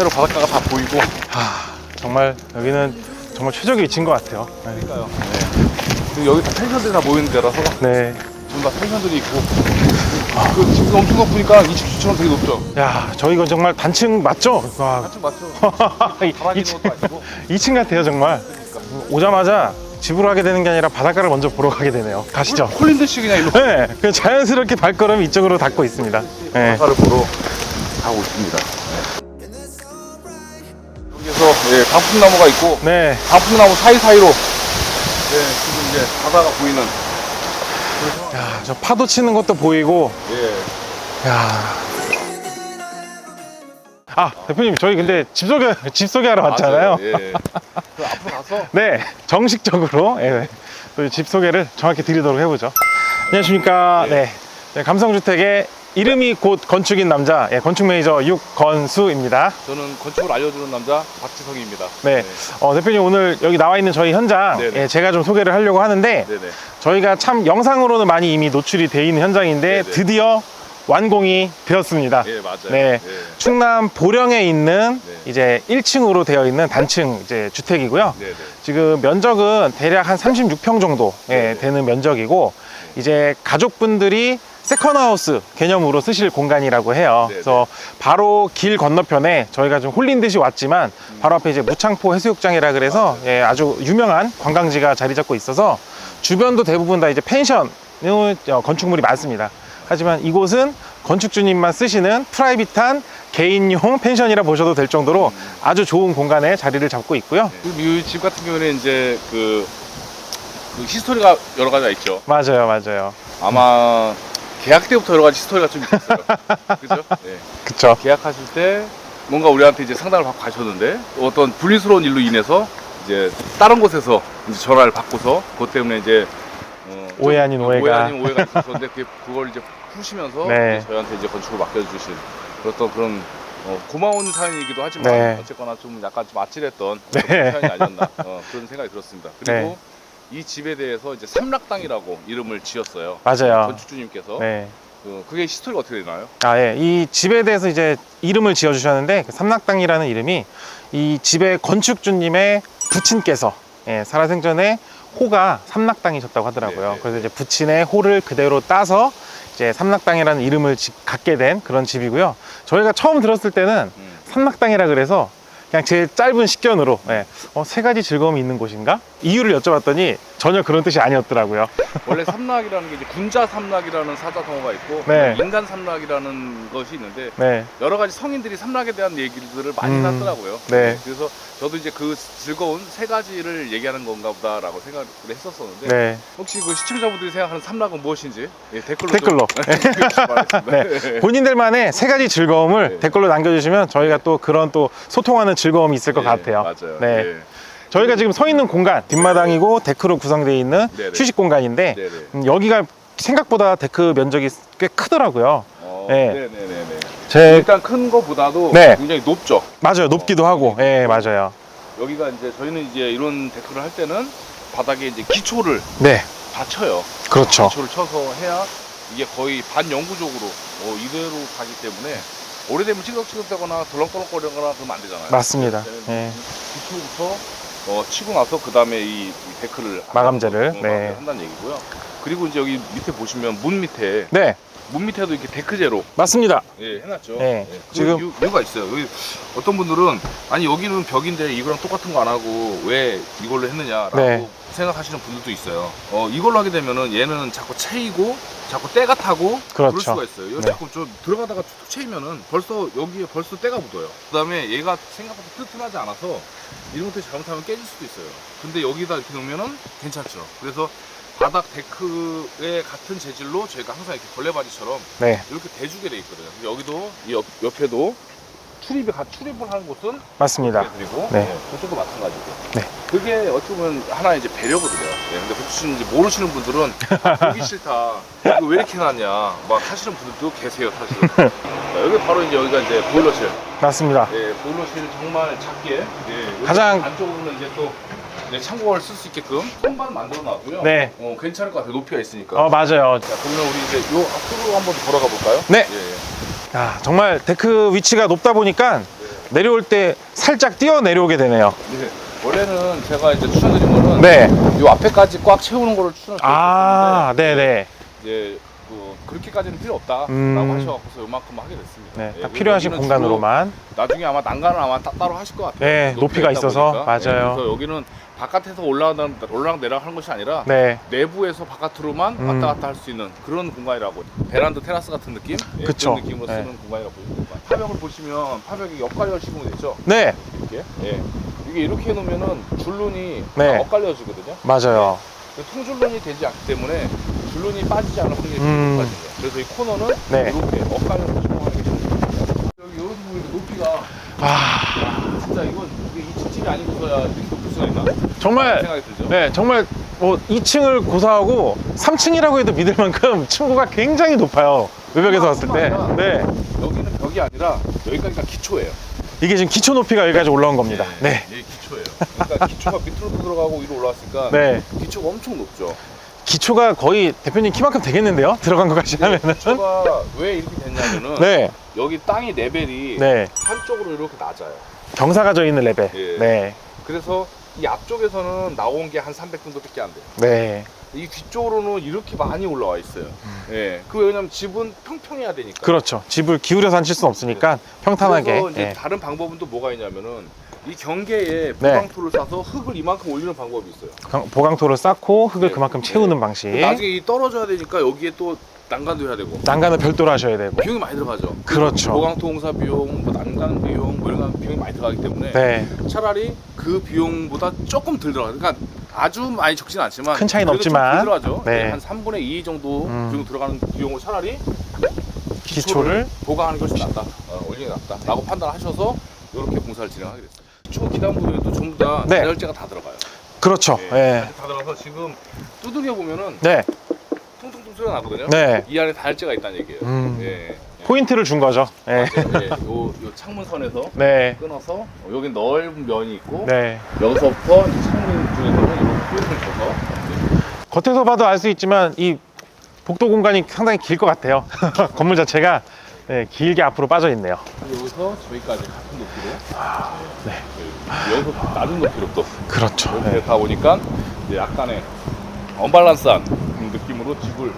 사이사이로 바닷가가 다 보이고. 아, 정말 여기는 정말 최적의 위치인 것 같아요. 네. 그러니까요. 네. 여기 다 펜션들이 다 모이는 데라서 네. 전부 다 펜션들이 있고. 그 집도 엄청 높으니까 20주처럼 되게 높죠. 야, 저희 이거 정말 단층 맞죠? 와, 한층 맞죠? 이- 가만히 이- 있는 것도 아니고. 2층 같아요, 정말. 오자마자 집으로 가게 되는 게 아니라 바닷가를 먼저 보러 가게 되네요. 가시죠. 홀린 듯이 그냥 일로 네, 그 자연스럽게 발걸음 이쪽으로 닿고 있습니다. 네. 바다를 보러 가고 있습니다. 예, 단풍나무가 있고 네, 단풍나무 사이사이로 예, 지금 이제 바다가 보이는 야, 저 파도 치는 것도 보이고, 예, 야. 아, 대표님, 저희 근데 집 소개, 집 소개하러 왔잖아요. 맞아요. 예. 그 앞으로 가서 네, 정식적으로 예, 또집 소개를 정확히 드리도록 해보죠. 안녕하십니까. 네. 네, 감성주택의 이름이 곧 건축인 남자, 예, 건축 매니저 육건수입니다. 저는 건축을 알려주는 남자 박지성입니다. 네. 어, 대표님 오늘 여기 나와 있는 저희 현장, 네네. 예, 제가 좀 소개를 하려고 하는데, 네네. 저희가 참 영상으로는 많이 이미 노출이 돼 있는 현장인데, 네네. 드디어 완공이 되었습니다. 예, 맞아요. 네. 예. 충남 보령에 있는 네. 이제 1층으로 되어 있는 단층 이제 주택이고요. 네 네. 지금 면적은 대략 한 36평 정도 예, 네 네. 되는 면적이고 이제 가족분들이 세컨하우스 개념으로 쓰실 공간이라고 해요. 네네. 그래서 바로 길 건너편에 저희가 좀 홀린 듯이 왔지만 바로 앞에 이제 무창포 해수욕장이라 그래서 예, 아주 유명한 관광지가 자리 잡고 있어서 주변도 대부분 다 이제 펜션 어, 건축물이 많습니다. 하지만 이곳은 건축주님만 쓰시는 프라이빗한 개인용 펜션이라 보셔도 될 정도로 아주 좋은 공간에 자리를 잡고 있고요. 이집 같은 경우에는 이제 그, 그 히스토리가 여러 가지가 있죠. 맞아요, 맞아요. 아마 계약 때부터 여러 가지 히스토리가 좀 있었어요. 그죠? 네. 그쵸. 계약하실 때 뭔가 우리한테 이제 상담을 받고 가셨는데 어떤 분리스러운 일로 인해서 이제 다른 곳에서 이제 전화를 받고서 그것 때문에 이제 어, 좀 오해 아닌 오해가. 오해 아닌 오해가 있었는데 그게 그걸 이제 푸시면서 네. 이제 저희한테 이제 건축을 맡겨주신 그랬던 그런 어, 고마운 사연이기도 하지만 네. 어쨌거나 좀 약간 좀 아찔했던 네. 그런 사연이 아니었나 어, 그런 생각이 들었습니다. 그리고 네. 이 집에 대해서 이제 삼락당이라고 이름을 지었어요. 맞아요. 건축주님께서 네. 그, 그게 히스토리가 어떻게 되나요? 아, 예. 이 집에 대해서 이제 이름을 지어주셨는데, 그 삼락당이라는 이름이 이 집의 건축주님의 부친께서, 예, 살아생전에 호가 삼락당이셨다고 하더라고요. 네, 네. 그래서 이제 부친의 호를 그대로 따서 이제 삼락당이라는 이름을 지- 갖게 된 그런 집이고요. 저희가 처음 들었을 때는 음. 삼락당이라 그래서 그냥 제 짧은 식견으로 예, 어, 세 가지 즐거움이 있는 곳인가? 이유를 여쭤봤더니 전혀 그런 뜻이 아니었더라고요. 원래 삼락이라는 게 이제 군자 삼락이라는 사자성어가 있고 네. 인간 삼락이라는 것이 있는데 네, 여러 가지 성인들이 삼락에 대한 얘기들을 많이 음, 해놨더라고요. 네. 그래서 저도 이제 그 즐거운 세 가지를 얘기하는 건가 보다라고 생각을 했었었는데 네. 혹시 그 시청자분들이 생각하는 삼락은 무엇인지 예, 댓글로 댓글로. 좀 네. 본인들만의 세 가지 즐거움을 네. 댓글로 남겨주시면 저희가 또 그런 또 소통하는 즐거움이 있을 것 같아요. 맞아요. 네. 예. 저희가 지금 서 있는 공간, 뒷마당이고 데크로 구성되어 있는 네네. 휴식 공간인데 네네. 음, 여기가 생각보다 데크 면적이 꽤 크더라고요. 어, 네. 네네네네. 제 일단 큰 거보다도 네. 굉장히 높죠. 맞아요, 높기도 하고, 예, 맞아요. 여기가 이제 저희는 이제 이런 데크를 할 때는 바닥에 이제 기초를 네, 다 쳐요. 그렇죠. 기초를 쳐서 해야 이게 거의 반영구적으로 어, 이대로 가기 때문에 오래되면 찌덕찌덕되거나 덜렁덜렁거리거나 그러면 안 되잖아요. 맞습니다. 그래서 예. 기초부터 어, 치고 나서 그 다음에 이, 이 데크를 마감재를, 네. 한다는 얘기고요. 그리고 이제 여기 밑에 보시면 문 밑에 네, 문 밑에도 이렇게 데크제로 맞습니다. 예, 해놨죠. 네, 그 지금- 이유, 이유 가 있어요. 여기 어떤 분들은 아니 여기는 벽인데 이거랑 똑같은 거 안 하고 왜 이걸로 했느냐라고 네. 생각하시는 분들도 있어요. 어, 이걸로 하게 되면은 얘는 자꾸 채이고 자꾸 때가 타고 그렇죠. 럴 수가 있어요. 여기 네. 자꾸 좀 들어가다가 툭툭 채이면은 벌써 여기에 벌써 때가 묻어요. 그다음에 얘가 생각보다 튼튼하지 않아서 이런 것들이 잘못하면 깨질 수도 있어요. 근데 여기다 이렇게 놓으면은 괜찮죠. 그래서 바닥 데크에 같은 재질로 저희가 항상 이렇게 걸레바지처럼 네, 이렇게 대주게 돼 있거든요. 여기도 이 옆, 옆에도 출입이 가 출입을 하는 곳은 맞습니다. 그리고 네. 그쪽도 마찬가지고. 네. 그게 어떻게 보면 하나의 이제 배려거든요. 예, 근데 혹시 이제 모르시는 분들은 아, 보기 싫다. 이거 왜 이렇게 해놨냐. 막 하시는 분들도 계세요, 사실은. 자, 여기 바로 이제 여기가 이제 보일러실. 맞습니다. 예, 보일러실 정말 작게. 예, 여기 가장- 안쪽으로는 이제 또 네, 창고를 쓸 수 있게끔 선반 만들어 놨고요. 네. 어, 괜찮을 것 같아요. 높이가 있으니까. 어, 맞아요. 자, 그러면 우리 이제 요 앞으로 한번 걸어가 볼까요? 네. 예, 예. 야, 정말 데크 위치가 높다 보니까 내려올 때 살짝 뛰어 내려오게 되네요. 네. 원래는 제가 이제 추천드린 거는 네. 요 앞에까지 꽉 채우는 거를 추천을 드렸는데 아, 네네. 이제 그 그렇게까지는 필요 없다라고 음. 하셔갖고서 요만큼 하게 됐습니다. 네, 예, 딱 필요하신 여기는 공간으로만. 주로 나중에 아마 난간을 아마 따, 따로 하실 것 같아요. 네, 높이가 있다 있어서. 보니까. 맞아요. 예, 그래서 여기는 바깥에서 올라가 올라락 내려락 하는 것이 아니라 네. 내부에서 바깥으로만 음. 왔다 갔다 할 수 있는 그런 공간이라고 베란다 테라스 같은 느낌 예, 그쵸. 그런 느낌으로 네. 쓰는 공간이라고 보시면 됩니다. 파벽을 보시면 파벽이 옆갈려 시공이 됐죠. 네, 이렇게 예. 이게 이렇게 해놓으면은 줄눈이 네. 다 엇갈려지거든요. 맞아요. 그 통줄눈이 되지 않기 때문에 줄눈이 빠지지 않을 확률이 음. 높아진 거예요. 그래서 이 코너는 네. 이렇게 엇갈려서 시공하는 게 좋습니다. 여기 이런 부분이 높이가 아, 아, 진짜 이건 이게 2층 집이 아니고서야 이렇게 높을 수가 있나? 정말 생각이 들죠. 네, 정말 뭐 2층을 고사하고 3층이라고 해도 믿을 만큼 층고가 굉장히 높아요. 외벽에서 봤을 때. 네. 여기는 벽이 아니라 여기까지가 기초예요. 이게 지금 기초 높이가 여기까지 올라온 겁니다. 네. 이게 기초예요. 그러니까 기초가 밑으로 들어가고 위로 올라왔으니까 네. 기초가 엄청 높죠. 기초가 거의 대표님 키만큼 되겠는데요? 들어간 것까지 하면은. 기초가 왜 이렇게 됐냐면은 네. 여기 땅이 레벨이 네. 한쪽으로 이렇게 낮아요. 경사가 져 있는 레벨. 예. 네. 그래서 이 앞쪽에서는 나온 게 한 300 정도밖에 안 돼요. 네. 이 뒤쪽으로는 이렇게 많이 올라와 있어요. 예. 그 왜냐면 집은 평평해야 되니까. 그렇죠. 집을 기울여서 앉힐 수는 없으니까 평탄하게. 그래서 이제 예. 다른 방법은 또 뭐가 있냐면은 이 경계에 네. 보강토를 싸서 흙을 이만큼 올리는 방법이 있어요. 강- 보강토를 쌓고 흙을 네. 그만큼 네. 채우는 방식. 나중에 이 떨어져야 되니까 여기에 또 난간도 해야 되고 난간을 별도로 하셔야 되고. 비용이 많이 들어가죠. 그렇죠. 보강토 공사 비용, 뭐 난간 비용, 뭐 이런 거 비용이 많이 들어가기 때문에 네. 차라리 그 비용보다 조금 덜 들어가요. 그러니까 아주 많이 적진 않지만 큰 차이는 그래도 좀 없지만. 덜 들어가죠. 네. 네, 한 3분의 2 정도 음. 비용 들어가는 비용을 차라리 기초를 보강하는 것이 낫다, 어, 올리는 게 낫다라고 판단하셔서 이렇게 공사를 진행하게 됐어요. 기초 기단 부분에도 전부 다 네. 단열재가 다 들어가요. 그렇죠. 예, 예. 다 들어가서 지금 두들겨 보면은 네. 소리가 나거든요. 네. 이 안에 단열재가 있다는 얘기예요. 음. 예. 예. 포인트를 준 거죠. 예. 네, 요, 요 창문선에서 네. 끊어서 어, 여기 넓은 면이 있고 네. 여기서부터 이제 창문 이렇게 포인트를 줘서 겉에서 봐도 알 수 있지만 이 복도 공간이 상당히 길 것 같아요. 건물 자체가 네, 길게 앞으로 빠져 있네요. 여기서 저기까지 같은 높이로 네. 네, 여기서 낮은 높이로 또 그렇죠. 이렇게 네. 가 보니까 이제 약간의 언밸런스한 느낌으로 집을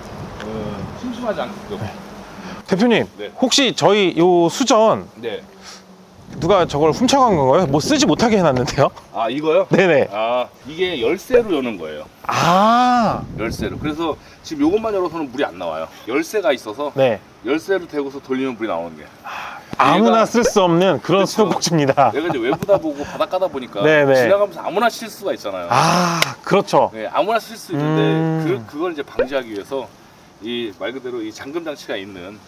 어, 심심하지 않게끔 대표님, 네. 혹시 저희 요 수전 네. 누가 저걸 훔쳐간 건가요? 뭐 쓰지 못하게 해놨는데요? 아 이거요? 네네. 아 이게 열쇠로 여는 거예요. 아, 열쇠로. 그래서 지금 요것만 열어서는 물이 안 나와요. 열쇠가 있어서 네. 열쇠로 대고서 돌리면 물이 나오는 게. 아무나 쓸 수 없는 그런 그쵸. 수도꼭지입니다. 내가 이제 외부다 보고 바닷가다 보니까 네네. 지나가면서 아무나 칠 수가 있잖아요. 아, 그렇죠. 네, 아무나 쓸 수 있는데 음. 그 그걸 이제 방지하기 위해서 이 말 그대로 이 잠금 장치가 있는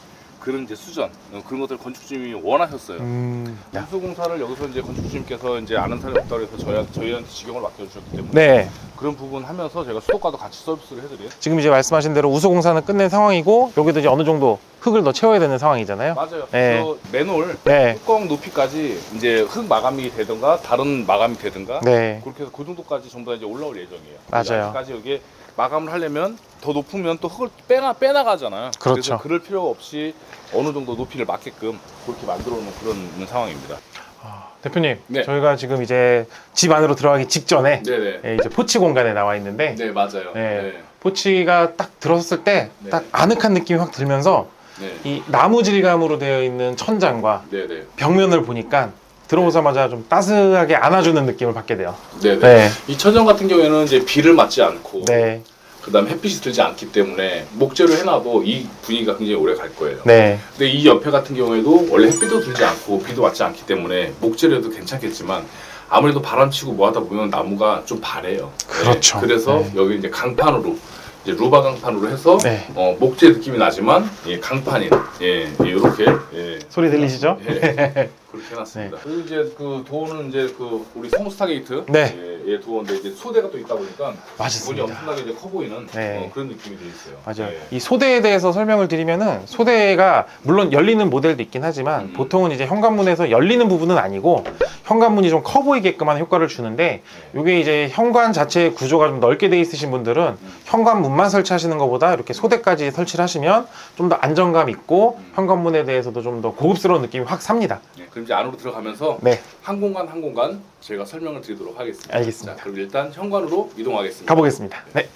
그런 이제 수전 어, 그런 것들 건축주님이 원하셨어요. 음, 야. 누수 공사를 여기서 이제 건축주님께서 이제 아는 사람이 없다고 해서 저희 저희한테 직영을 맡겨주셨기 때문에 네. 그런 부분 하면서 제가 수도과도 같이 서비스를 해드려요. 지금 이제 말씀하신 대로 우소 공사는 끝낸 상황이고 여기도 이제 어느 정도 흙을 더 채워야 되는 상황이잖아요. 맞아요. 네. 그 맨홀 네. 뚜껑 높이까지 이제 흙 마감이 되든가 다른 마감이 되든가 네. 그렇게 해서 그 정도까지 전부 다 이제 올라올 예정이에요. 맞아요. 아직까지 여기 에 마감을 하려면 더 높으면 또 흙을 빼나 빼나가잖아요. 그렇죠. 래서 그럴 필요가 없이 어느 정도 높이를 맞게끔 그렇게 만들어 놓은 그런 상황입니다. 아, 대표님, 네. 저희가 지금 이제 집 안으로 들어가기 직전에 네네. 예, 이제 포치 공간에 나와 있는데 네 맞아요. 네. 포치가 딱 들어섰을 때 네. 딱 아늑한 느낌이 확 들면서 네. 이 나무 질감으로 되어 있는 천장과 네네. 벽면을 보니까 들어오자마자 좀 따스하게 안아주는 느낌을 받게 돼요. 네네. 네. 이 천정 같은 경우에는 이제 비를 맞지 않고 네. 그다음 햇빛이 들지 않기 때문에 목재로 해놔도 이 분위기가 굉장히 오래 갈 거예요. 네. 근데 이 옆에 같은 경우에도 원래 햇빛도 들지 않고 비도 맞지 않기 때문에 목재로 해도 괜찮겠지만 아무래도 바람 치고 뭐 하다 보면 나무가 좀 바래요. 그렇죠. 네, 그래서 네. 여기 이제 강판으로 이제 루바 강판으로 해서 네. 어, 목재 느낌이 나지만 예, 강판인 예, 이렇게 예, 소리 들리시죠? 예, 그렇게 해놨습니다. 그리고 이제 그 도어는 이제 그 우리 성스타 게이트 네. 예, 예, 도어인데 이제 소대가 또 있다 보니까 문이 맛있습니다. 엄청나게 이제 커 보이는 네. 어, 그런 느낌이 돼 있어요. 맞아요. 예. 이 소대에 대해서 설명을 드리면은 소대가 물론 열리는 모델도 있긴 하지만 음. 보통은 이제 현관문에서 열리는 부분은 아니고 현관문이 좀 커 보이게끔 하는 효과를 주는데 네. 이게 이제 현관 자체 구조가 좀 넓게 돼 있으신 분들은 음. 현관문만 설치하시는 것보다 이렇게 소대까지 설치를 하시면 좀 더 안정감 있고 음. 현관문에 대해서도 좀 더 고급스러운 느낌이 확 삽니다. 예, 그럼 이제 안으로 들어가면서 네, 한 공간 한 공간 저희가 설명을 드리도록 하겠습니다. 알겠습니다. 자, 그럼 일단 현관으로 이동하겠습니다. 가보겠습니다. 네.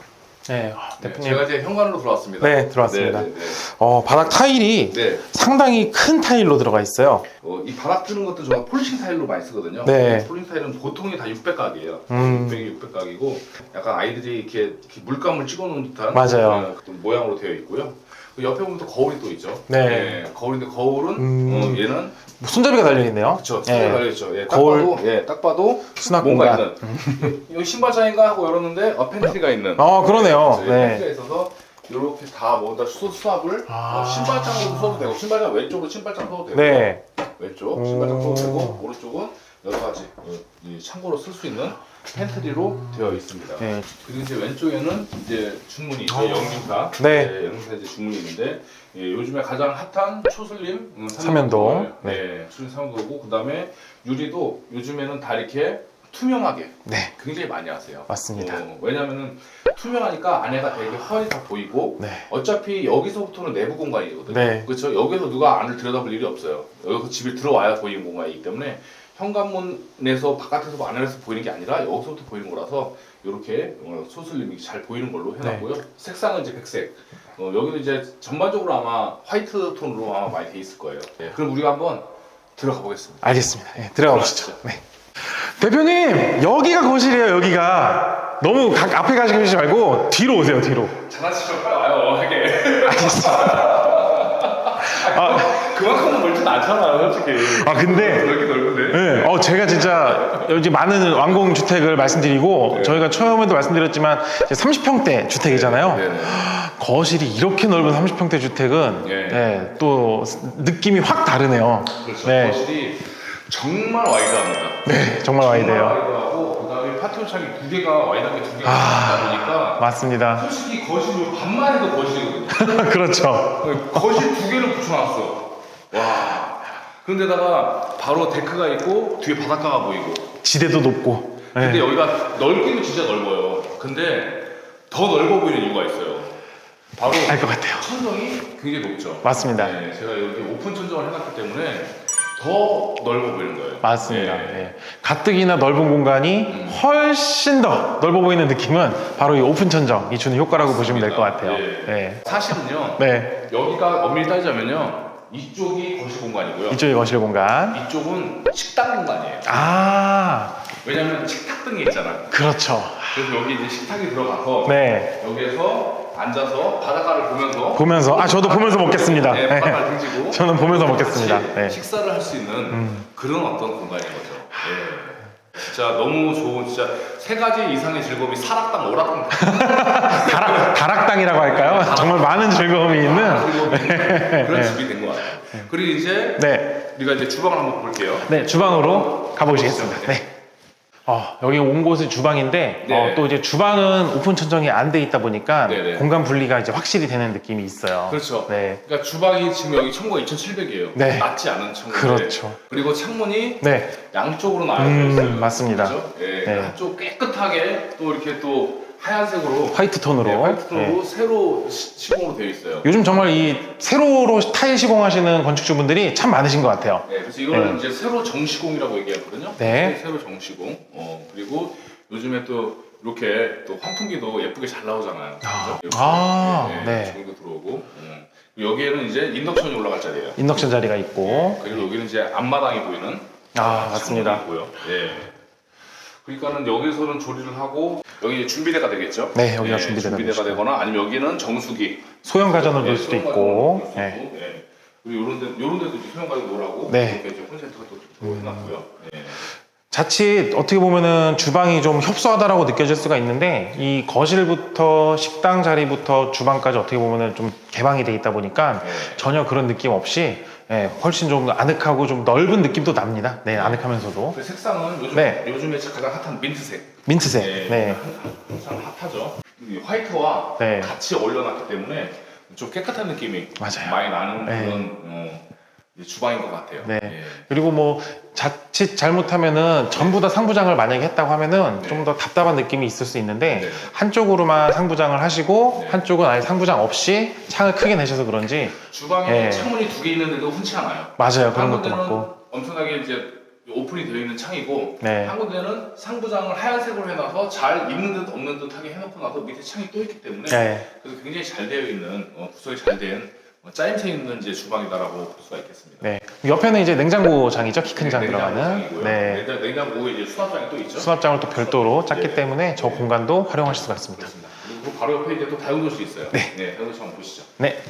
네, 어, 네, 대표님. 제가 이제 현관으로 들어왔습니다. 네, 들어왔습니다. 네, 네, 네. 어, 바닥 타일이 네. 상당히 큰 타일로 들어가 있어요. 어, 이 바닥 뜨는 것도 저가 폴싱 타일로 많이 쓰거든요. 네. 폴싱 타일은 보통이 다 600각이에요. 음. 600이 600각이고 약간 아이들이 이렇게, 이렇게 물감을 찍어놓은 듯한 맞아요. 어, 그런 모양으로 되어 있고요. 그 옆에 보면 또 거울이 또 있죠. 네. 거울인데 거울은 음. 어, 얘는 뭐 손잡이가 달려 있네요. 그렇죠. 네. 달려있죠. 예, 딱 거울. 봐도 예, 딱 봐도 수납 뭔가 공간. 있는 여기 신발장인가 하고 열었는데 어, 팬트리가 있는. 어, 그러네요. 네. 네. 팬트리가 있어서 이렇게 다 뭔가 수, 수압을 아. 어, 신발장으로 써도 되고 신발장 왼쪽으로 신발장 써도 되고 네. 왼쪽 오. 신발장 써도 되고 오른쪽은 여러 가지 어, 이 창고로 쓸 수 있는 팬트리로 되어 있습니다. 네. 그리고 이제 왼쪽에는 이제 중문이 있고 영림사, 네. 영림사 이제 중문이 있는데 예, 요즘에 가장 핫한 초슬림 음, 삼연도. 네, 네 초슬림 삼연도고 그다음에 유리도 요즘에는 다 이렇게 투명하게 네. 굉장히 많이 하세요. 맞습니다. 어, 왜냐면은 투명하니까 안에가 되게 헐이 다 보이고 네. 어차피 여기서부터는 내부 공간이거든요. 네. 그렇죠. 여기서 누가 안을 들여다볼 일이 없어요. 여기서 집에 들어와야 보이는 공간이기 때문에 현관문에서 바깥에서 안에서 보이는 게 아니라 여기서부터 보이는 거라서 이렇게 어, 소슬림이 잘 보이는 걸로 해놨고요. 네. 색상은 이제 백색. 어, 여기는 이제 전반적으로 아마 화이트 톤으로 아마 많이 돼 있을 거예요. 네, 그럼 우리가 한번 들어가 보겠습니다. 알겠습니다. 네, 들어가 보시죠. 네. 대표님, 여기가 거실이에요, 여기가. 너무 가- 앞에 가시지 말고 뒤로 오세요, 뒤로. 장난치면 빨리 와요. 하게. 알겠습니다. 아, 그만큼은 넓진 않잖아요, 솔직히. 아 근데 넓게 넓은데. 네, 어, 제가 진짜 여기 많은 완공 주택을 말씀드리고 네. 저희가 처음에도 말씀드렸지만 30평대 주택이잖아요. 네 네. 거실이 이렇게 넓은 30평대 주택은 예. 네, 또 느낌이 확 다르네요. 그렇죠. 네. 거실이 정말 와이드합니다. 네, 정말 와이드해요. 와이드하고 그다음에 파티오 창이 두 개가 와이드하게 두 개가 아. 있다 보니까 맞습니다. 솔직히 거실이 반만 해도 거실이거든요. 그렇죠. 거실 두 개를 붙여놨어. 와. 그런데다가 바로 데크가 있고 뒤에 바닷가가 보이고. 지대도 높고. 네. 근데 여기가 넓기는 진짜 넓어요. 근데 더 넓어 보이는 이유가 있어요. 바로 알 것 같아요. 천정이 굉장히 높죠. 맞습니다. 네, 제가 이렇게 오픈 천정을 해놨기 때문에 더 넓어 보이는 거예요. 맞습니다. 네. 네. 가뜩이나 넓은 공간이 음. 훨씬 더 넓어 보이는 느낌은 바로 이 오픈 천정이 주는 효과라고 보시면 될 것 같아요. 네. 네. 사실은요. 네. 여기가 엄밀히 따지자면요. 이쪽이 거실 공간이고요. 이쪽이 거실 공간. 이쪽은 식당 공간이에요. 아, 왜냐면 식탁 등이 있잖아요. 그렇죠. 그래서 여기 이제 식탁이 들어가서 네. 여기에서 앉아서 바닷가를 보면서 보면서, 아, 저도 보면서 먹겠습니다. 네, 네. 바닷가를 등지고 저는 보면서 먹겠습니다. 같이 네. 식사를 할 수 있는 음. 그런 어떤 공간인 거죠. 예. 진짜 너무 좋은 진짜 세 가지 이상의 즐거움이 살았당 오락당 다락, 다락당이라고 할까요? 정말 많은 즐거움이 있는. 즐거움이 있는 그런 네. 집이 된 것 같아요. 그리고 이제 네. 우리가 이제 주방을 한번 볼게요. 네, 주방으로 가보시겠습니다. 네. 어, 여기 온 곳이 주방인데 네. 어, 또 이제 주방은 오픈 천정이 안 돼 있다 보니까 네네. 공간 분리가 이제 확실히 되는 느낌이 있어요. 그렇죠. 네. 그러니까 주방이 지금 여기 청구가 2,700이에요. 네. 낮지 않은 청구인데. 그렇죠. 그리고 창문이 네. 양쪽으로 나눠져 음, 있어요. 맞습니다. 그렇죠? 예, 네. 한쪽 깨끗하게 또 이렇게 또 하얀색으로 화이트 톤으로. 네, 화이트 톤으로 네. 새로 시- 시공으로 되어 있어요. 요즘 정말 이 세로로 타일 시공하시는 건축주분들이 참 많으신 것 같아요. 네, 그래서 이거는 네. 이제 새로 정시공이라고 얘기하거든요. 네. 새로 정시공. 어, 그리고 요즘에 또 이렇게 또 환풍기도 예쁘게 잘 나오잖아요. 아, 그죠? 이렇게. 아, 네, 네. 전기도 들어오고. 음. 여기에는 이제 인덕션이 올라갈 자리예요. 인덕션 자리가 있고. 그리고 여기는 이제 앞마당이 보이는 아, 맞습니다. 창문이 있고요. 예. 그러니까는 여기서는 조리를 하고 여기 준비대가 되겠죠? 네, 여기가 예, 준비대가 되죠. 되거나 아니면 여기는 정수기 소형 가전으로 예, 놓을 수도 있고. 네. 예. 그리고 이런 데 이런 데도 이제 소형 가정 놓으라고 네. 이렇게 이제 콘센트가 또 해놨고요. 예. 자칫 어떻게 보면은 주방이 좀 협소하다라고 느껴질 수가 있는데 이 거실부터 식당 자리부터 주방까지 어떻게 보면은 좀 개방이 돼 있다 보니까 예. 전혀 그런 느낌 없이 예, 훨씬 좀 아늑하고 좀 넓은 느낌도 납니다. 네, 아늑하면서도 그 색상은 요즘 네. 요즘에 가장 핫한 민트색. 민트색. 예, 네, 항상 핫하죠. 이 화이트와 네. 같이 어울려놨기 때문에 좀 깨끗한 느낌이 맞아요. 많이 나는 네. 그런 어, 주방인 것 같아요. 네. 예. 그리고 뭐 자칫 잘못하면은 전부 다 상부장을 만약에 했다고 하면은 네. 좀더 답답한 느낌이 있을 수 있는데 네. 한쪽으로만 상부장을 하시고 네. 한쪽은 아예 상부장 없이 창을 크게 내셔서 그런지 주방에 예. 창문이 두 개 있는데도 흔치 않아요. 맞아요 그런 것도 데는 맞고 엄청나게 이제 오픈이 되어 있는 창이고 네. 한 군데는 상부장을 하얀색으로 해놔서 잘 입는 듯 없는 듯하게 해놓고 나서 밑에 창이 또 있기 때문에 네. 그래서 굉장히 잘 되어 있는 어, 구성이 잘된 어, 짜임새 있는 이제 주방이다라고 볼 수가 있겠습니다. 네. 옆에는 이제 냉장고장이죠. 키 큰장 네, 들어가는. 네. 냉장- 냉장고에 이제 수납장이 또 있죠. 수납장을 또 별도로 짰기 네. 때문에 저 공간도 활용하실 수가 있습니다. 그렇습니다. 그리고 바로 옆에 이제 또 다용도실이 있어요. 네. 네, 다용도실 한번 보시죠. 네.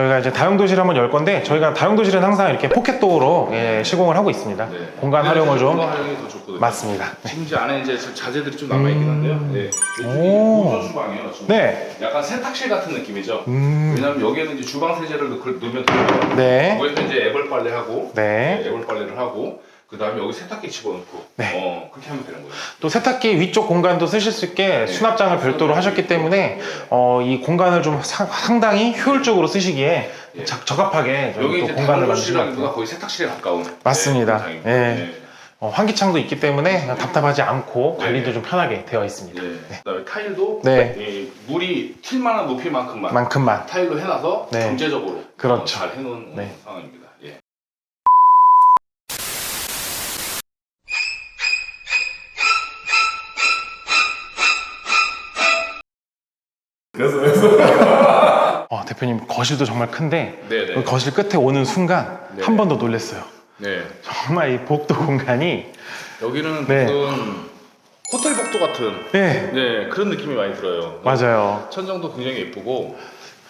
저희가 이제 다용도실 한번 열 건데 저희가 다용도실은 항상 이렇게 포켓도어로 예, 시공을 하고 있습니다. 네. 공간 활용을 좀 공간 활용이 더 좋거든요. 맞습니다. 지금 이제 안에 이제 좀 자재들이 좀 남아 있긴 한데요. 네. 이쪽이 오. 보조 주방이에요. 지금. 네. 약간 세탁실 같은 느낌이죠. 음. 왜냐면 여기에는 이제 주방 세제를 넣- 넣으면 돼요. 네. 여기서 이제 애벌 빨래하고 네. 애벌 빨래를 하고 그 다음에 여기 세탁기 집어넣고 네. 어, 그렇게 하면 되는 거예요. 또 세탁기 위쪽 공간도 쓰실 수 있게 수납장을 별도로 하셨기 때문에 어, 이 공간을 좀 상, 상당히 효율적으로 쓰시기에 예. 적- 적합하게 여기 또 이제 공간을 만드신 것 다용도실이라는 같아요. 가 거의 세탁실에 가까운 맞습니다. 네, 공간입니다. 예. 네. 어, 환기창도 있기 때문에 답답하지 않고 네. 관리도 좀 편하게 되어 있습니다. 네. 그다음에 타일도 네. 이 물이 튈 만한 높이만큼만 만큼만. 타일로 해놔서 네. 경제적으로 그렇죠. 어, 잘 해놓은 네. 상황입니다. 예. 어, 대표님 거실도 정말 큰데 네네. 그 거실 끝에 오는 순간 네. 한 번 더 놀랐어요. 네. 정말 이 복도 공간이 여기는 네. 무슨 호텔 복도 같은 네 네 그런 느낌이 많이 들어요. 맞아요. 천정도 굉장히 예쁘고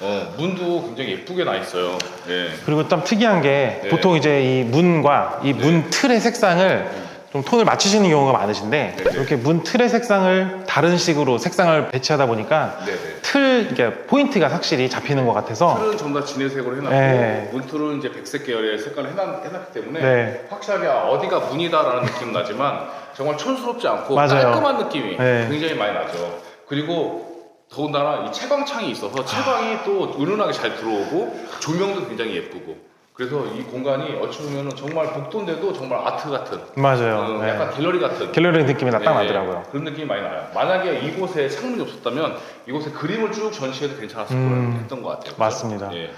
어, 문도 굉장히 예쁘게 나 있어요. 예. 그리고 좀 특이한 게 네. 보통 이제 이 문과 이 문 틀의 색상을 좀 톤을 맞추시는 경우가 많으신데 네, 네. 이렇게 문 틀의 색상을 다른 식으로 색상을 배치하다 보니까 네네. 틀 이게 포인트가 확실히 잡히는 것 같아서 틀은 전부 다 진회색으로 해놨고 네. 문틀은 이제 백색 계열의 색깔을 해놨, 해놨기 때문에 네. 확실하게 어디가 문이다라는 느낌은 나지만 정말 촌스럽지 않고 맞아요. 깔끔한 느낌이 네. 굉장히 많이 나죠. 그리고 더군다나 이 채광창이 있어서 채광이 또 은은하게 잘 들어오고 조명도 굉장히 예쁘고 그래서 이 공간이 어찌 보면 정말 복도인데도 정말 아트 같은 맞아요. 어, 네. 약간 갤러리 같은 갤러리 느낌이 딱 예, 나더라고요. 그런 느낌이 많이 나요. 만약에 이곳에 창문이 없었다면 이곳에 그림을 쭉 전시해도 괜찮았을 음, 했던 것 같아요. 맞습니다. 예.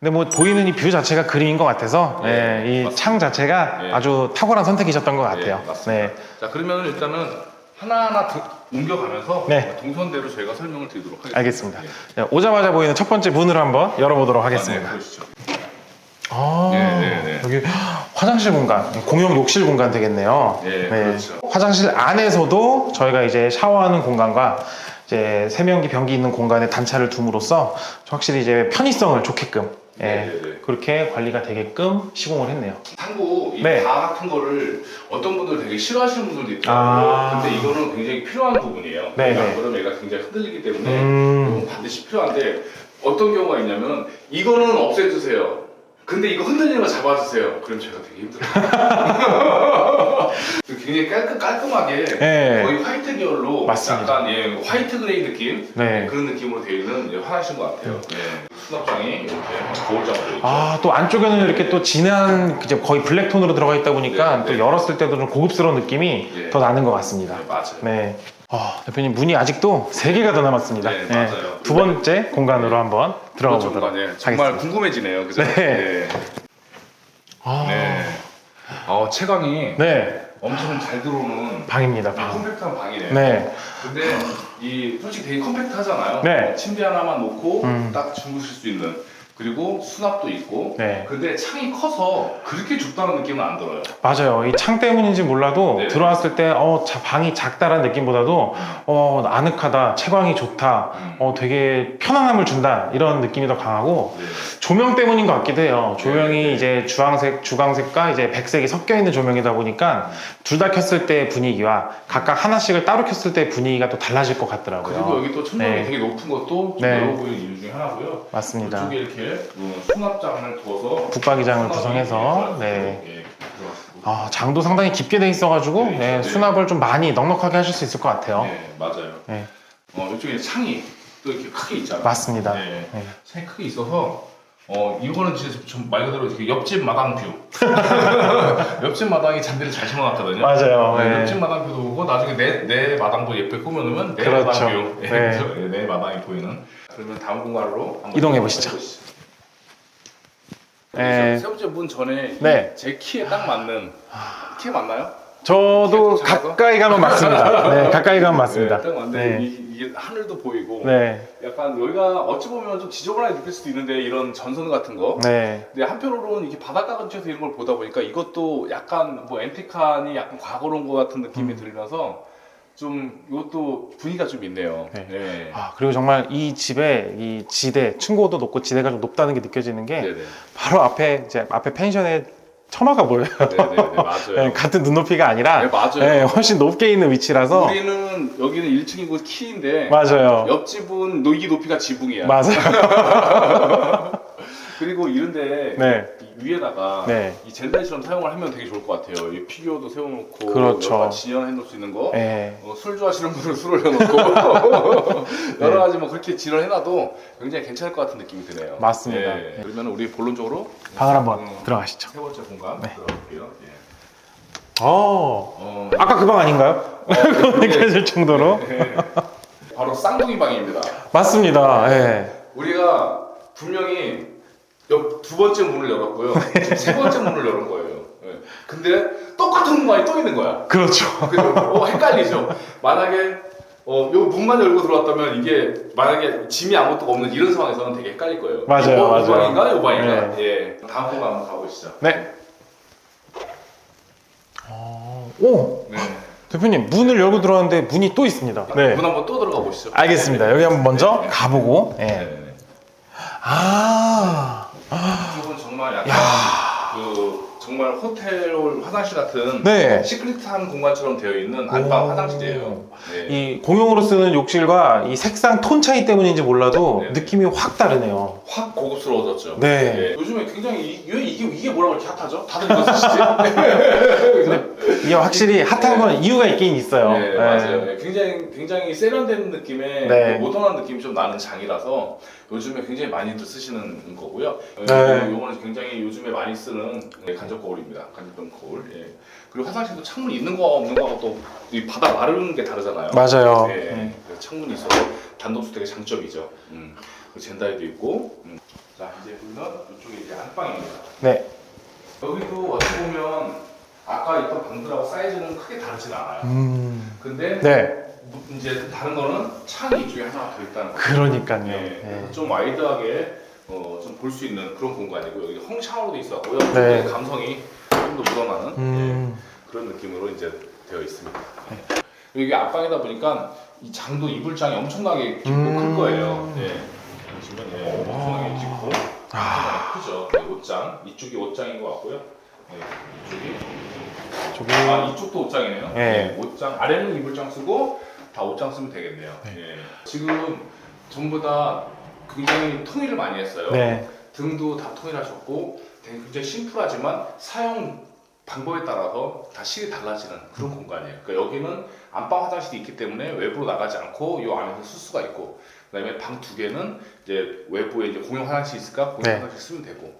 근데 뭐 보이는 이 뷰 자체가 그림인 것 같아서 네, 예, 이 맞습니다. 창 자체가 네. 아주 탁월한 선택이셨던 것 같아요. 예, 맞습니다. 네. 자 그러면 일단은 하나하나 드- 옮겨가면서 네. 동선대로 저희가 설명을 드리도록 하겠습니다. 알겠습니다. 예. 자, 오자마자 보이는 첫 번째 문을 한번 열어보도록 아, 네, 하겠습니다. 아, 네, 네, 네. 여기 화장실 공간, 공용 욕실 공간 되겠네요. 네, 그렇죠. 화장실 안에서도 저희가 이제 샤워하는 공간과 이제 세면기, 변기 있는 공간에 단차를 둠으로써 확실히 이제 편의성을 좋게끔 예, 네, 네, 네. 그렇게 관리가 되게끔 시공을 했네요. 탕구 이 네. 바 같은 거를 어떤 분들 되게 싫어하시는 분들도 있더라고요. 아. 근데 이거는 굉장히 필요한 부분이에요. 네, 왜냐하면 네. 그러면 얘가 굉장히 흔들리기 때문에 음. 반드시 필요한데 어떤 경우가 있냐면 이거는 없애주세요. 근데 이거 흔들리는 거 잡아주세요. 그럼 제가 되게 힘들어요. 굉장히 깔끔, 깔끔하게 네. 거의 화이트 계열로 맞습니다. 약간 예, 화이트 그레이 느낌 네. 그런 느낌으로 되어 있는 예, 화장실인 것 같아요. 예. 수납장이 이렇게 거울장으로 있죠. 아, 또 안쪽에는 이렇게 또 진한 이제 거의 블랙 톤으로 들어가 있다 보니까 네, 또 네. 열었을 때도 좀 고급스러운 느낌이 네. 더 나는 것 같습니다. 네, 맞아요. 네. 아, 대표님 문이 아직도 세 개가 더 남았습니다. 네, 맞아요. 두 번째 공간으로 한번 들어가 보도록 공간에 정말 하겠습니다. 궁금해지네요. 그죠? 네. 네. 아, 네. 어, 채광이 네, 엄청 잘 들어오는 방입니다. 이 방. 컴팩트한 방이네요. 네, 근데 이 솔직히 되게 컴팩트하잖아요. 네. 침대 하나만 놓고 음. 딱 주무실 수 있는 그리고 수납도 있고. 네. 근데 창이 커서 그렇게 좁다는 느낌은 안 들어요. 맞아요. 이 창 때문인지 몰라도 네. 들어왔을 때 어, 자, 방이 작다라는 느낌보다도 어, 아늑하다, 채광이 좋다, 음. 어, 되게 편안함을 준다 이런 느낌이 더 강하고 네. 조명 때문인 것 같기도 해요. 조명이 네. 이제 주황색, 주광색과 이제 백색이 섞여 있는 조명이다 보니까 둘 다 켰을 때 분위기와 각각 하나씩을 따로 켰을 때 분위기가 또 달라질 것 같더라고요. 그리고 여기 또 천정이 네. 되게 높은 것도 좀 네. 넓어 보이는 이유 중에 하나고요. 맞습니다. 이쪽에 이렇게 어, 수납장을 두어서 붙박이장을 구성해서 이렇게 네. 들어갔고. 아, 장도 상당히 깊게 돼 있어가지고 네, 네, 네. 수납을 좀 많이 넉넉하게 하실 수 있을 것 같아요. 네, 맞아요. 네. 어, 이쪽에 창이 또 이렇게 크게 있잖아요. 맞습니다. 네. 네. 창이 크게 있어서 어 이거는 진짜 좀 말 그대로 이렇게 옆집 마당 뷰. 옆집 마당이 잔디를 잘 심어놨거든요. 맞아요. 네, 네. 옆집 마당 뷰도 보고 나중에 내, 내 마당도 예쁘게 꾸며놓으면 내 그렇죠. 마당 뷰. 네. 네. 내 마당이 보이는. 그러면 다음 공간으로 한번 이동해 보시죠. 예. 세 번째 문 전에 이 네. 제 키에 딱 맞는 키 맞나요? 저도 키가 작아서? 가까이 가면 맞습니다. 네, 가까이 가면 맞습니다. 네, 딱 맞는데 네. 이- 이게 하늘도 보이고 네, 약간 여기가 어찌 보면 좀 지저분하게 느낄 수도 있는데 이런 전선 같은 거. 네, 근데 한편으로는 이게 바닷가 근처에서 이런 걸 보다 보니까 이것도 약간 뭐 앤티칸이 약간 과거로운 것 같은 느낌이 들면서 좀 이것도 분위기가 좀 있네요. 네. 네. 아, 그리고 정말 이 집에 이 지대, 층고도 높고 지대가 좀 높다는 게 느껴지는 게 네네. 바로 앞에 이제 앞에 펜션에 천화가 보여요. 네네네 맞아요. 네, 같은 눈높이가 아니라 네, 맞아요. 네, 훨씬 높게 있는 위치라서 우리는 여기는 1층이고 키인데 맞아요. 옆집은 노이 높이가 지붕이야. 맞아요. 그리고 이런데 네. 이 위에다가 네. 이 젠다이처럼 사용을 하면 되게 좋을 것 같아요. 이 피규어도 세워놓고 그렇죠. 여러 가지 진열해 놓을 수 있는 거. 네. 어, 술 좋아하시는 분은 술 올려놓고 여러 가지 뭐 그렇게 진열해 놔도 굉장히 괜찮을 것 같은 느낌이 드네요. 맞습니다. 예. 그러면 우리 본론적으로 방을 한번 음, 들어가시죠. 세 번째 공간 네. 들어갈게요. 예. 어, 어, 아까 그 방 아닌가요? 그게- 느껴질 정도로. 네. 바로 쌍둥이 방입니다. 맞습니다. 예. 우리가 분명히 옆 두 번째 문을 열었고요. 지금 세 번째 문을 열은 거예요. 예. 근데 똑같은 공간이 또 있는 거야. 그렇죠. 어, 헷갈리죠. 만약에 어, 요 문만 열고 들어왔다면 이게 만약에 짐이 아무것도 없는 이런 상황에서는 되게 헷갈릴 거예요. 맞아요, 이 어, 맞아요. 이 방인가? 요 방인가? 예. 다음 공간 한번 가보시죠. 네. 어, 오, 네. 대표님 문을 열고 들어왔는데 문이 또 있습니다. 네. 문 한번 또 들어가 보시죠. 알겠습니다. 여기 한번 먼저 네. 가보고. 예. 네. 네. 아, 이쪽은 정말 약간 야. 그 정말 호텔 화장실 같은 네. 시크릿한 공간처럼 되어 있는 안방 오. 화장실이에요. 네. 이 공용으로 쓰는 욕실과 이 색상 톤 차이 때문인지 몰라도 네. 느낌이 확 다르네요. 확 고급스러워졌죠. 네. 예. 요즘에 굉장히 이, 왜 이게 이게 뭐라고 이렇게 핫하죠? 다들 이거 쓰시지? 이게 확실히 핫한 건 이유가 있긴 있어요. 네, 맞아요. 네, 굉장히 굉장히 세련된 느낌의 네. 그 모던한 느낌이 좀 나는 장이라서 요즘에 굉장히 많이들 쓰시는 거고요. 네. 이거는 굉장히 요즘에 많이 쓰는 네, 간접 거울입니다. 간접형 거울. 예. 그리고 화장실도 창문 있는 거 없는 거하고 또 이 바닥 마르는 게 다르잖아요. 맞아요. 네. 음. 그래서 창문이 있어서 단독 주택의 장점이죠. 음. 그리고 젠다에도 있고. 음. 자 이제 우리는 이쪽에 이제 안방입니다. 네. 여기도 어떻게 보면 아까 있던 방들하고 사이즈는 크게 다르진 않아요. 음. 근데 네. 뭐 이제 다른 거는 창이 이쪽에 하나 더 있다는 거. 그러니까요. 네, 네. 좀 와이드하게 어, 좀 볼 수 있는 그런 공간이고 여기 헝샤워도 있었고요. 네. 감성이 좀 더 묻어나는 음. 예, 그런 느낌으로 이제 되어 있습니다. 여기 앞방이다 보니까 이 장도 이불장이 엄청나게 깊고 음. 클 거예요. 네. 보시면 예, 엄청나게 깊고 아. 크죠. 네, 옷장 이쪽이 옷장인 것 같고요. 네, 이쪽이 저기 아 이쪽도 옷장이네요. 네. 네, 옷장 아래는 이불장 쓰고 다 옷장 쓰면 되겠네요. 네. 예. 지금 전부 다 굉장히 통일을 많이 했어요. 네. 등도 다 통일하셨고 되게 굉장히 심플하지만 사용 방법에 따라서 다 실이 달라지는 그런 공간이에요. 그러니까 여기는 안방 화장실이 있기 때문에 외부로 나가지 않고 이 안에서 쓸 수가 있고 그다음에 방 두 개는 이제 외부에 이제 공용 화장실 있을까 공용 네. 화장실 쓰면 되고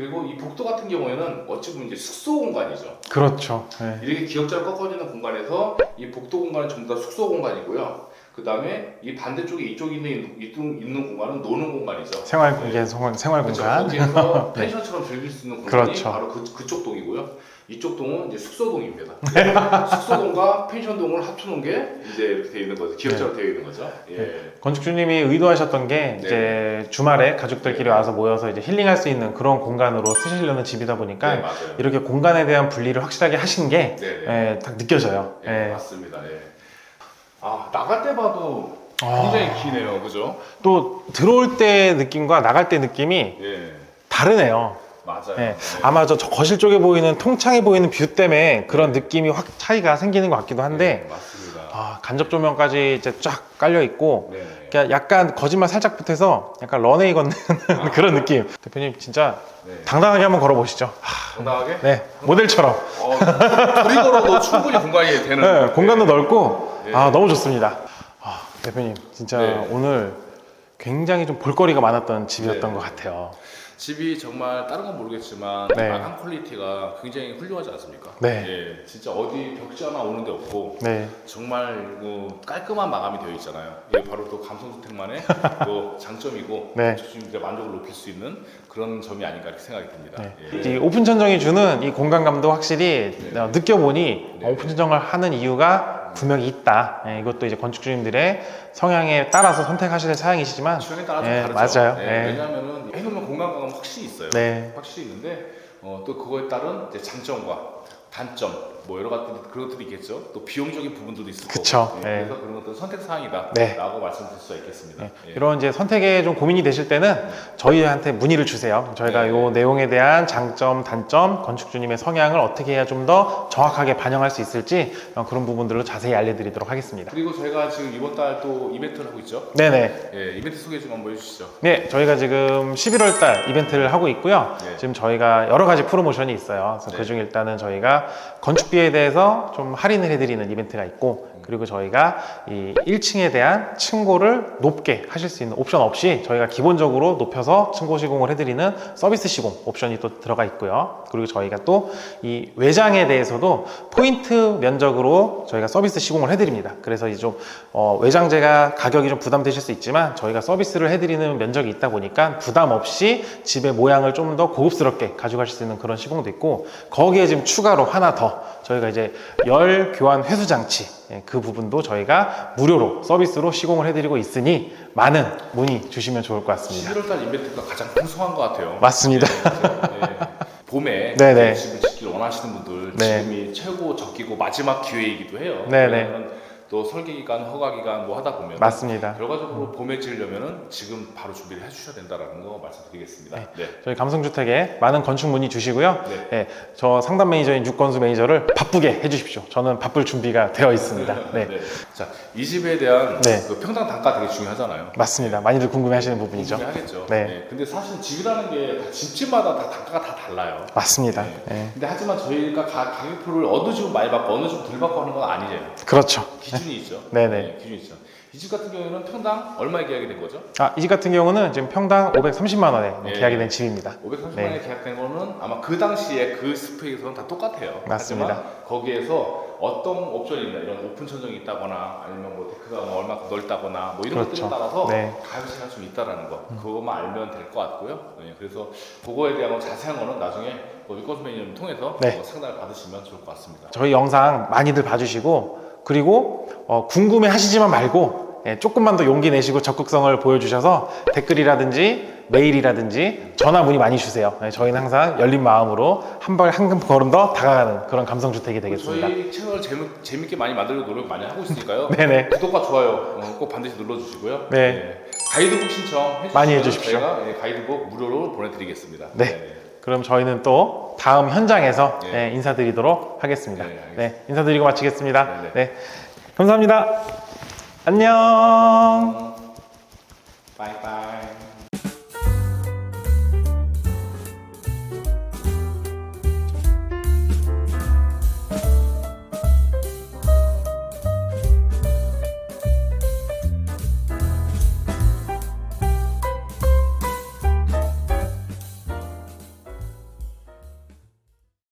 그리고 이 복도 같은 경우에는 어찌 보면 이제 숙소 공간이죠. 그렇죠. 네. 이렇게 기역자로 꺾어지는 공간에서 이 복도 공간은 전부 다 숙소 공간이고요. 그 다음에 이 반대쪽에 이쪽에 있는, 있는, 공간은 노는 공간이죠. 생활 네. 이게 생활, 그렇죠. 공간. 거기에서 네. 펜션처럼 즐길 수 있는 공간이 그렇죠. 바로 그, 그쪽 동이고요. 이쪽 동은 이제 숙소동입니다. 네. 숙소동과 펜션동을 합쳐놓은 게 이제 이렇게 되어 있는 거죠. 기역자로 되어 있는 거죠. 예. 네. 건축주님이 의도하셨던 게 네. 이제 주말에 가족들끼리 네. 와서 모여서 이제 힐링할 수 있는 그런 공간으로 쓰시려는 집이다 보니까 네, 맞아요. 이렇게 공간에 대한 분리를 확실하게 하신 게 네, 네. 예, 딱 느껴져요. 예, 예. 맞습니다. 예. 아 나갈 때 봐도 아. 굉장히 기네요, 그죠? 또 들어올 때 느낌과 나갈 때 느낌이 예, 다르네요. 맞아요. 예. 예. 아마 저 거실 쪽에 보이는 통창에 보이는 뷰 때문에 그런 느낌이 확 차이가 생기는 것 같기도 한데 예, 맞습니다. 아, 간접 조명까지 이제 쫙 깔려 있고 네. 그러니까 약간 거짓말 살짝 붙어서 약간 런웨이 걷는 그런 느낌. 대표님 진짜 네. 당당하게 한번 걸어보시죠. 당당하게? 네, 모델처럼. 어, 둘이 걸어도 충분히 공간이 되는. 네, 공간도 넓고 네. 아 너무 좋습니다. 아, 대표님 진짜 네. 오늘 굉장히 좀 볼거리가 많았던 집이었던 네. 것 같아요. 집이 정말 다른 건 모르겠지만 네. 마감 퀄리티가 굉장히 훌륭하지 않습니까? 네. 예, 진짜 어디 벽지 하나 오는 데 없고 네. 정말 뭐 깔끔한 마감이 되어 있잖아요. 이게 바로 또 감성주택만의 또 장점이고 네. 주민들의 만족을 높일 수 있는 그런 점이 아닌가 이렇게 생각이 듭니다. 네. 예. 이 오픈 천정이 주는 이 공간감도 확실히 네. 어, 느껴보니 네. 오픈 천정을 하는 이유가 분명히 있다. 예, 이것도 이제 건축주님들의 성향에 따라서 선택하시는 사양이시지만 취향에 따라 좀 예, 다르죠. 맞아요. 예, 예. 왜냐하면은 해놓으면 공간감은 확실히 있어요. 네. 확실히 있는데 어, 또 그거에 따른 이제 장점과 단점 뭐 여러 가지 그런 것들이 있겠죠. 또 비용적인 부분들도 있을 그쵸. 거고. 예. 그래서 그런 것들은 선택 사항이다라고 네. 말씀드릴 수가 있겠습니다. 네, 예. 이런 이제 선택에 좀 고민이 되실 때는 저희한테 문의를 주세요. 저희가 네. 이 내용에 대한 장점, 단점, 건축주님의 성향을 어떻게 해야 좀 더 정확하게 반영할 수 있을지 어, 그런 부분들로 자세히 알려드리도록 하겠습니다. 그리고 저희가 지금 이번 달 또 이벤트를 하고 있죠. 네네. 예, 이벤트 소개 좀 한번 해주시죠. 네, 저희가 지금 11월 달 이벤트를 하고 있고요. 네. 지금 저희가 여러 가지 프로모션이 있어요. 그래서 네. 그중 일단은 저희가 건축비 에 대해서 좀 할인을 해드리는 이벤트가 있고, 그리고 저희가 이 1층에 대한 층고를 높게 하실 수 있는 옵션 없이 저희가 기본적으로 높여서 층고 시공을 해드리는 서비스 시공 옵션이 또 들어가 있고요. 그리고 저희가 또 이 외장에 대해서도 포인트 면적으로 저희가 서비스 시공을 해드립니다. 그래서 이제 좀 어, 외장재가 가격이 좀 부담되실 수 있지만 저희가 서비스를 해드리는 면적이 있다 보니까 부담 없이 집의 모양을 좀 더 고급스럽게 가져가실 수 있는 그런 시공도 있고 거기에 지금 추가로 하나 더 저희가 이제 열 교환 회수 장치 예, 그 부분도 저희가 무료로 서비스로 시공을 해드리고 있으니 많은 문의 주시면 좋을 것 같습니다. 11월 달 이벤트가 가장 풍성한 것 같아요. 맞습니다. 예, 예. 봄에 네네. 집을 짓기를 원하시는 분들 네. 지금이 최고 적기고 마지막 기회이기도 해요. 네네. 또 설계 기간, 허가 기간 뭐 하다 보면 맞습니다. 결과적으로 봄에 지으려면은 지금 바로 준비를 해주셔야 된다라는 거 말씀드리겠습니다. 네. 저희 감성주택에 많은 건축 문의 주시고요. 네. 예, 저 상담 매니저인 육건수 매니저를 바쁘게 해주십시오. 저는 바쁠 준비가 되어 있습니다. 네, 네. 자, 이 집에 대한 네. 그 평당 단가 되게 중요하잖아요. 맞습니다. 많이들 궁금해하시는 부분이죠. 궁금해하겠죠. 네. 근데 사실 집이라는 게다 집집마다 다 단가가 다 달라요. 맞습니다. 네. 예, 근데 하지만 저희가 가, 가격표를 어느 집은 많이 받고 어느 집은 덜 받고 하는 건 아니에요. 그렇죠. 기준이 있죠. 네네. 기준이 있죠. 이 집 같은 경우에는 평당 얼마에 계약이 된 거죠? 아, 이 집 같은 경우는 지금 평당 530만 원에 예. 계약이 된 집입니다. 530만 네. 원에 계약된 거는 아마 그 당시에 그 스펙에서는 다 똑같아요. 맞습니다. 하지만 거기에서 어떤 옵션이 있나 이런 오픈 천정이 있다거나 아니면 뭐 데크가 뭐 얼마큼 넓다거나 뭐 이런 그렇죠. 것들에 따라서 네. 가격 차이가 좀 있다라는 거 그것만 알면 될 것 같고요. 네, 그래서 그거에 대한 자세한 거는 나중에 뭐 위건수 매니저님 통해서 네. 어, 상담을 받으시면 좋을 것 같습니다. 저희 영상 많이들 봐주시고 그리고 어, 궁금해 하시지만 말고 예, 조금만 더 용기 내시고 적극성을 보여주셔서 댓글이라든지 메일이라든지 전화 문의 많이 주세요. 예, 저희는 항상 열린 마음으로 한 발 한 걸음 더 다가가는 그런 감성 주택이 되겠습니다. 저희 채널 재밌, 재밌게 많이 만들려고 노력 많이 하고 있으니까요. 네네. 구독과 좋아요 어, 꼭 반드시 눌러주시고요. 네. 가이드북 신청해 많이 주시면 해주십시오. 저희가 예, 가이드북 무료로 보내드리겠습니다. 네. 그럼 저희는 또 다음 현장에서 예. 네, 인사드리도록 하겠습니다. 예, 네, 인사드리고 마치겠습니다. 네, 네. 네 감사합니다. 안녕. 바이바이.